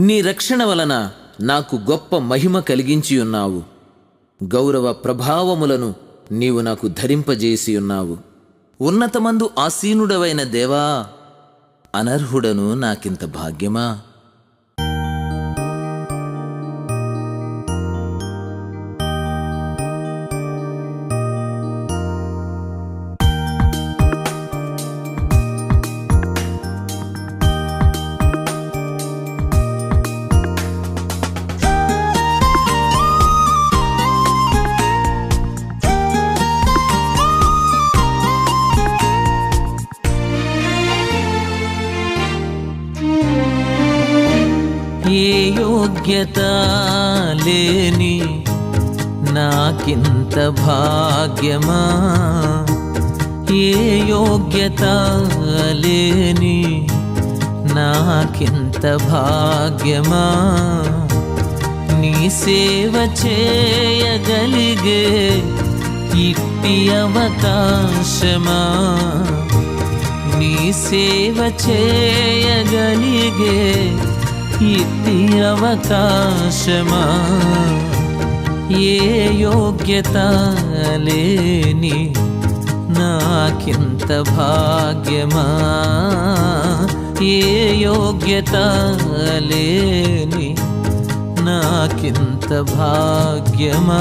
నీ రక్షణ వలన నాకు గొప్ప మహిమ కలిగించి ఉన్నావు. గౌరవ ప్రభావములను నీవు నాకు ధరింపజేసియున్నావు ఉన్నతమందు ఆసీనుడవైన దేవా అనర్హుడను నాకింత భాగ్యమా? ఏ యోగ్యత లేని నాకింత భాగ్యమా? ఏ యోగ్యత లేని నాకింత భాగ్యమా? నీ సేవ చేయగలిగే ఇట్టి అవకాశమా? నీ సేవ చేయగలిగే ఇట్టి అవకాశమా? ఏ యోగ్యత లేని నాకింత భాగ్యమా? ఏ యోగ్యత లేని నాకింత భాగ్యమా?